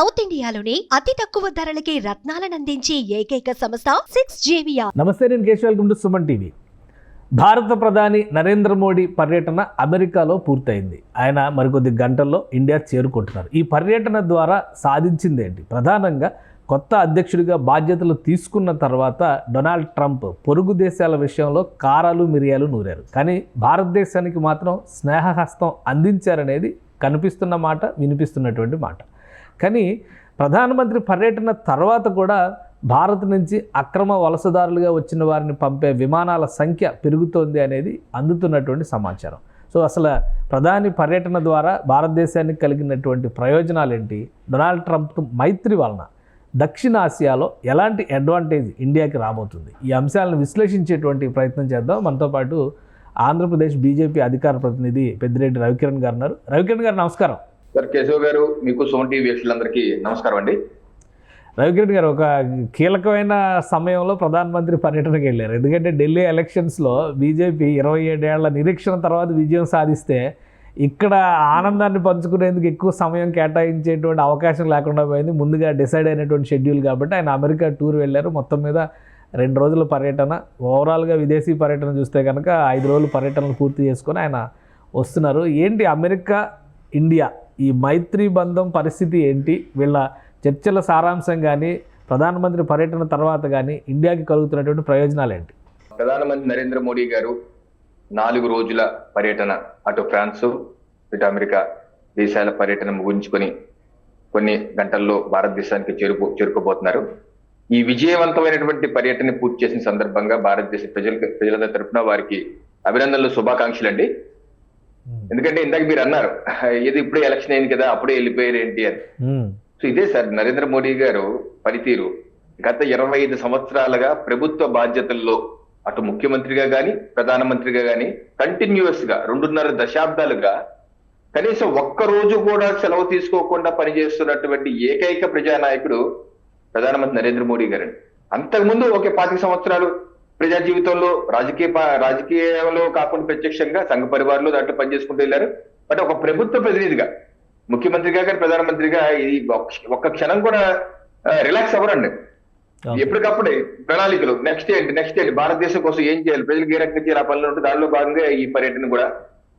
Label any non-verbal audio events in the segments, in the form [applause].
South ఇండియాలోని అతి తక్కువ ధరలకి రత్నాలనందించే ఏకైక సంస్థ సిక్స్ జేవియా నమస్తే నేను Keshav. Welcome to Suman TV. భారత ప్రధాని నరేంద్ర మోడీ పర్యటన అమెరికాలో పూర్తయింది. ఆయన మరికొద్ది గంటల్లో ఇండియా చేరుకుంటున్నారు. ఈ పర్యటన ద్వారా సాధించింది ఏంటి? ప్రధానంగా కొత్త అధ్యక్షుడిగా బాధ్యతలు తీసుకున్న తర్వాత డొనాల్డ్ ట్రంప్ పొరుగు దేశాల విషయంలో కారాలు మిరియాలు నూరారు. కానీ భారతదేశానికి మాత్రం స్నేహహస్తం అందించారనేది కనిపిస్తున్న మాట వినిపిస్తున్నటువంటి మాట. కానీ ప్రధానమంత్రి పర్యటన తర్వాత కూడా భారత్ నుంచి అక్రమ వలసదారులుగా వచ్చిన వారిని పంపే విమానాల సంఖ్య పెరుగుతోంది అనేది అందుతున్నటువంటి సమాచారం. సో అసలు ప్రధాని పర్యటన ద్వారా భారతదేశానికి కలిగినటువంటి ప్రయోజనాలు ఏంటి? డొనాల్డ్ ట్రంప్ మైత్రి వలన దక్షిణాసియాలో ఎలాంటి అడ్వాంటేజ్ ఇండియాకి రాబోతుంది? ఈ అంశాలను విశ్లేషించేటువంటి ప్రయత్నం చేద్దాం. మనతో పాటు ఆంధ్రప్రదేశ్ బీజేపీ అధికార ప్రతినిధి పెద్దిరెడ్డి రవికిరణ్ గారు ఉన్నారు. రవికిరణ్ గారు నమస్కారం. సార్ కేశవ్ గారు మీకు సోన్ టీవీ నమస్కారం అండి. రవికిరణ్ గారు ఒక కీలకమైన సమయంలో ప్రధానమంత్రి పర్యటనకు వెళ్ళారు. ఎందుకంటే ఢిల్లీ ఎలక్షన్స్లో బీజేపీ ఇరవై ఏడేళ్ళ నిరీక్షణ తర్వాత విజయం సాధిస్తే ఇక్కడ ఆనందాన్ని పంచుకునేందుకు ఎక్కువ సమయం కేటాయించేటువంటి అవకాశం లేకుండా పోయింది. ముందుగా డిసైడ్ అయినటువంటి షెడ్యూల్ కాబట్టి ఆయన అమెరికా టూర్ వెళ్ళారు. మొత్తం మీద రెండు రోజుల పర్యటన ఓవరాల్గా విదేశీ పర్యటన చూస్తే కనుక ఐదు రోజులు పర్యటనలు పూర్తి చేసుకొని ఆయన వస్తున్నారు. ఏంటి అమెరికా ఇండియా? ఈ మైత్రి బంధం పరిస్థితి ఏంటి? వీళ్ళ చర్చల సారాంశం కానీ ప్రధానమంత్రి పర్యటన తర్వాత కానీ ఇండియాకి కలుగుతున్నటువంటి ప్రయోజనాలు ఏంటి? ప్రధానమంత్రి నరేంద్ర మోడీ గారు నాలుగు రోజుల పర్యటన అటు ఫ్రాన్స్ ఇటు అమెరికా దేశాల పర్యటన ముగించుకొని కొన్ని గంటల్లో భారతదేశానికి చేరుకు చేరుకోబోతున్నారు. ఈ విజయవంతమైనటువంటి పర్యటన పూర్తి చేసిన సందర్భంగా భారతదేశ ప్రజలకు ప్రజలందరి తరఫున వారికి అభినందనలు శుభాకాంక్షలు అండి ఎందుకంటే ఇందాక మీరు అన్నారు [laughs] ఇది ఇప్పుడే ఎలక్షన్ అయింది కదా అప్పుడే వెళ్ళిపోయారు ఏంటి అని. సో ఇదే సార్ నరేంద్ర మోడీ గారు పనితీరు. గత ఇరవై ఐదు సంవత్సరాలుగా ప్రభుత్వ బాధ్యతల్లో అటు ముఖ్యమంత్రిగా గాని ప్రధానమంత్రిగా గాని కంటిన్యూస్గా రెండున్నర దశాబ్దాలుగా కనీసం ఒక్క రోజు కూడా సెలవు తీసుకోకుండా పనిచేస్తున్నటువంటి ఏకైక ప్రజానాయకుడు ప్రధానమంత్రి నరేంద్ర మోడీ గారండి. అంతకుముందు ఒక పాతిక సంవత్సరాలు ప్రజా జీవితంలో రాజకీయ ప- రాజకీయంలో కాకుండా ప్రత్యక్షంగా సంఘ పరివారంలో దాంట్లో పనిచేసుకుంటూ వెళ్ళారు. బట్ ఒక ప్రభుత్వ ప్రతినిధిగా ముఖ్యమంత్రిగా కానీ ప్రధానమంత్రిగా ఇది ఒక్క- క్షణం కూడా రిలాక్స్ అవ్వరండి. ఎప్పటికప్పుడే ప్రణాళికలు నెక్స్ట్ ఏంటి నెక్స్ట్ ఏంటి భారతదేశం కోసం ఏం చేయాలి? ప్రజలకు ఏ రకంగా చేయాలి? ఆ పనులు ఉంటే దానిలో భాగంగా ఈ పర్యటన కూడా.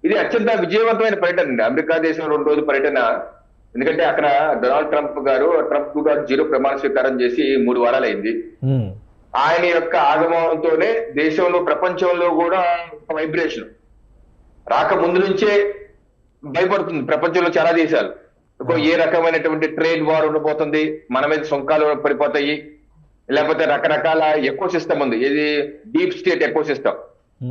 ఇది అత్యంత విజయవంతమైన పర్యటన అండి. అమెరికా దేశం రెండు రోజుల పర్యటన. ఎందుకంటే అక్కడ డొనాల్డ్ ట్రంప్ గారు ట్రంప్ టూ డాట్ జీరో ప్రమాణ స్వీకారం చేసి మూడు వారాలు అయింది. ఆయన యొక్క ఆగమనంతోనే దేశంలో ప్రపంచంలో కూడా ఒక వైబ్రేషన్ రాక ముందు నుంచే భయపడుతుంది ప్రపంచంలో చాలా దేశాలు. ఏ రకమైనటువంటి ట్రేడ్ వార్ ఉండబోతుంది? మన మీద సుంకాలు పడిపోతాయి. లేకపోతే రకరకాల ఎకో సిస్టమ్ ఉంది. ఇది డీప్ స్టేట్ ఎకో సిస్టమ్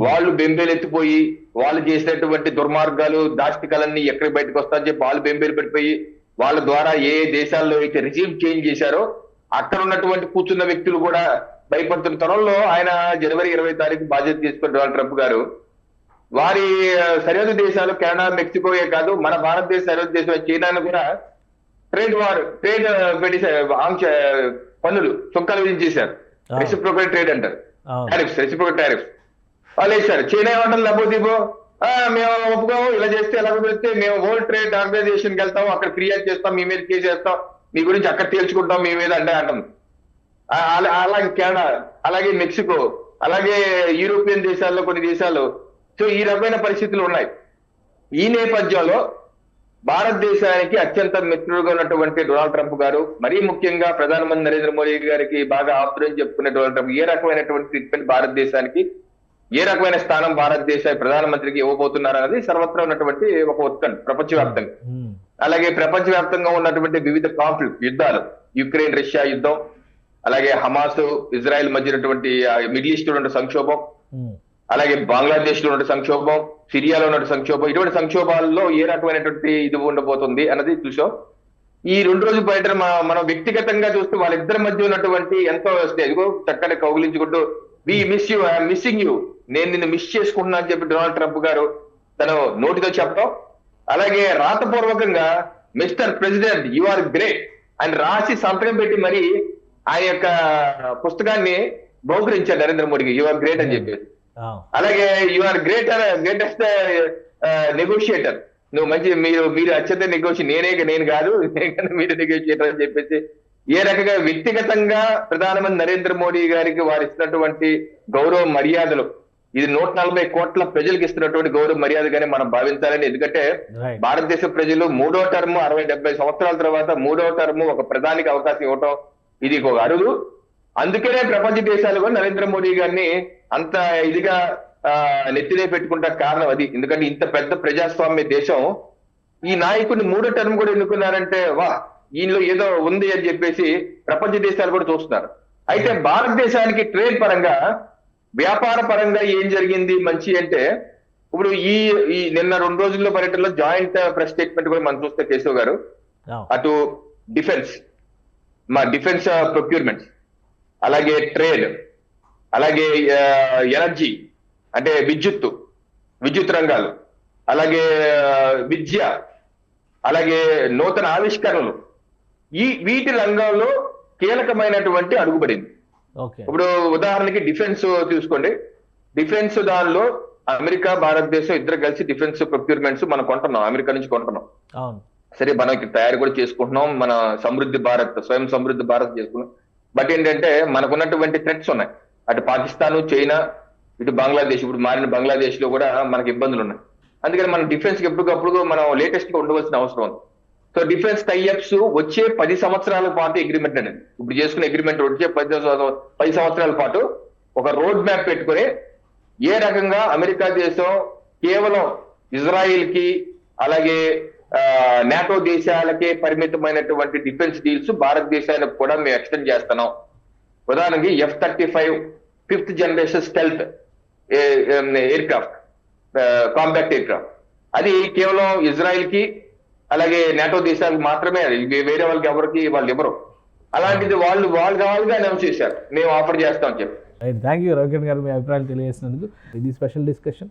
వాళ్ళు బెంబేలు ఎత్తిపోయి వాళ్ళు చేసినటువంటి దుర్మార్గాలు దాష్టికాలన్నీ ఎక్కడికి బయటకు వస్తారని చెప్పి వాళ్ళు బెంబేలు పెట్టిపోయి వాళ్ళ ద్వారా ఏ దేశాల్లో అయితే రిజీమ్ చేంజ్ చేశారో అక్కడ ఉన్నటువంటి కూర్చున్న వ్యక్తులు కూడా భయపడుతున్న తరంలో ఆయన జనవరి ఇరవై తారీఖు బాధ్యత తీసుకున్న డొనాల్డ్ ట్రంప్ గారు వారి సరిహద్దు దేశాలు కెనడా మెక్సికోయే కాదు మన భారతదేశ సరిహద్దు దేశం చైనాను కూడా ట్రేడ్ వార్ ట్రేడ్ ఆంక్ష పన్నులు సుంకాలు విధించేశారు. రెసిప్రోకల్ ట్రేడ్ అంటారు. Tariffs reciprocal tariffs. వాళ్ళు వేశారు. చైనా ఏమంటారు లేకపోతే మేము ఒప్పుకోము ఇలా చేస్తే ఎలా కుదిరితే మేము వరల్డ్ ట్రేడ్ ఆర్గనైజేషన్కి వెళ్తాం అక్కడ ఫిర్యాదు చేస్తాం మీ మీద కేసు చేస్తాం మీ గురించి అక్కడ తేల్చుకుంటాం మీ మీద అంటే అంటాం. అలాగే కెనడా అలాగే మెక్సికో అలాగే యూరోపియన్ దేశాల్లో కొన్ని దేశాలు. సో ఈ రకమైన పరిస్థితులు ఉన్నాయి. ఈ నేపథ్యంలో భారతదేశానికి అత్యంత మిత్రుడుగా ఉన్నటువంటి డొనాల్డ్ ట్రంప్ గారు మరీ ముఖ్యంగా ప్రధానమంత్రి నరేంద్ర మోడీ గారికి బాగా ఆప్తులని చెప్పుకునే డొనాల్డ్ ట్రంప్ ఏ రకమైనటువంటి ట్రీట్మెంట్ భారతదేశానికి ఏ రకమైన స్థానం భారతదేశ ప్రధానమంత్రికి ఇవ్వబోతున్నారు అనేది సర్వత్రా ఉన్నటువంటి ఒక ఉత్కంఠ ప్రపంచవ్యాప్తంగా. అలాగే ప్రపంచవ్యాప్తంగా ఉన్నటువంటి వివిధ కాన్ఫ్లిక్ట్ యుద్ధాలు. యుక్రెయిన్ రష్యా యుద్ధం అలాగే హమాస్ ఇజ్రాయెల్ మధ్య ఉన్నటువంటి ఆ, మిడిల్ ఈస్ట్లో ఉన్న సంక్షోభం. అలాగే బంగ్లాదేశ్లో ఉన్న సంక్షోభం సిరియాలో ఉన్న సంక్షోభం ఇటువంటి సంక్షోభాల్లో ఏ రకమైనటువంటి ఇది ఉండబోతుంది అన్నది చూసాం ఈ రెండు రోజుల మ- మనం వ్యక్తిగతంగా చూస్తూ వాళ్ళిద్దరి మధ్య ఉన్నటువంటి ఎంతో ఇదిగో చక్కని కౌగిలించుకుంటూ we miss you I'm missing you నేను నిన్ను మిస్ చేసుకుంటున్నా అని చెప్పి డొనాల్డ్ ట్రంప్ గారు తను నోటితో చెప్పడం అలాగే రాతపూర్వకంగా mister president you are great. అని రాసి సంతకం పెట్టి మరి ఆ యొక్క పుస్తకాన్ని బహుకరించారు నరేంద్ర మోడీకి యు ఆర్ గ్రేట్ అని చెప్పేసి. అలాగే you are greater greatest negotiator నువ్వు మంచి మీరు మీరు అత్యంత నెగోషియేట్ నేనే నేను కాదు మీరు నెగోషియేటర్ అని చెప్పేసి ఏ రకంగా వ్యక్తిగతంగా ప్రధానమంత్రి నరేంద్ర మోడీ గారికి వారు ఇస్తున్నటువంటి గౌరవ మర్యాదలు ఇది నూట నలభై కోట్ల ప్రజలకు ఇస్తున్నటువంటి గౌరవ మర్యాదగానే మనం భావించాలని. ఎందుకంటే భారతదేశ ప్రజలు మూడో టర్మ్ అరవై డెబ్బై సంవత్సరాల తర్వాత మూడో టర్మ్ ఒక ప్రధానికి అవకాశం ఇవ్వటం ఇది ఒక అరుదు. అందుకనే ప్రపంచ దేశాలు కూడా నరేంద్ర మోడీ గారిని అంత ఇదిగా ఆ, నెత్తినే పెట్టుకుంటా కారణం అది. ఎందుకంటే ఇంత పెద్ద ప్రజాస్వామ్య దేశం. ఈ నాయకుడిని మూడో టర్మ్ కూడా ఎన్నుకున్నారంటే వా ఈయనలో ఏదో ఉంది అని చెప్పేసి ప్రపంచ దేశాలు కూడా చూస్తున్నారు. అయితే భారతదేశానికి ట్రేడ్ పరంగా వ్యాపార పరంగా ఏం జరిగింది మంచి అంటే ఇప్పుడు ఈ ఈ నిన్న రెండు రోజుల్లో పర్యటనలో జాయింట్ ప్రెస్ స్టేట్మెంట్ కూడా మనం చూస్తే కేశవ్ గారు అటు డిఫెన్స్ మా డిఫెన్స్ ప్రొక్యూర్మెంట్ అలాగే ట్రేడ్ అలాగే ఎనర్జీ అంటే విద్యుత్తు విద్యుత్ రంగాలు అలాగే విద్య అలాగే నూతన ఆవిష్కరణలు. ఈ వీటి రంగంలో కీలకమైనటువంటి అడుగుపడింది. ఓకే. ఇప్పుడు ఉదాహరణకి డిఫెన్స్ తీసుకోండి డిఫెన్స్ దానిలో అమెరికా భారతదేశం ఇద్దరు కలిసి డిఫెన్స్ ప్రొక్యూర్మెంట్స్ మనం కొంటున్నాం అమెరికా నుంచి కొంటున్నాం. సరే మనం తయారు కూడా చేసుకుంటున్నాం. మన సమృద్ధి భారత్ స్వయం సమృద్ధి భారత్ చేసుకున్నాం. బట్ ఏంటంటే మనకున్నటువంటి థ్రెట్స్ ఉన్నాయి. అటు పాకిస్తాన్ చైనా ఇటు బంగ్లాదేశ్. ఇప్పుడు మారిన బంగ్లాదేశ్లో కూడా మనకి ఇబ్బందులు ఉన్నాయి. అందుకని మనం డిఫెన్స్కి ఎప్పటికప్పుడు మనం లేటెస్ట్గా ఉండవలసిన అవసరం ఉంది. సో డిఫెన్స్ టైఅప్స్ వచ్చే పది సంవత్సరాల పాటు అగ్రిమెంట్ అనేది. ఇప్పుడు చేసుకున్న అగ్రిమెంట్ వచ్చే పది పది సంవత్సరాల పాటు ఒక రోడ్ మ్యాప్ పెట్టుకొని ఏ రకంగా అమెరికా దేశం కేవలం ఇజ్రాయిల్కి అలాగే నాటో దేశాలకే పరిమితమైనటువంటి డిఫెన్స్ డీల్స్ భారతదేశానికి కూడా మేము ఎక్స్టెండ్ చేస్తున్నాం. ఉదాహరణకి F thirty five fifth generation stealth aircraft compact aircraft అది కేవలం ఇజ్రాయిల్కి అలాగే నాటో దేశాలకు మాత్రమే వేరే వాళ్ళకి ఎవరికి వాళ్ళు ఇవ్వరు. అలాంటిది వాళ్ళు వాళ్ళు కావాలిగా అనౌన్స్ చేశారు. మేము ఆఫర్ చేస్తాం చెప్పి. థ్యాంక్ యూ రవికిరణ్ గారు మీ అభిప్రాయాలు తెలియజేసినందుకు. ఇది special discussion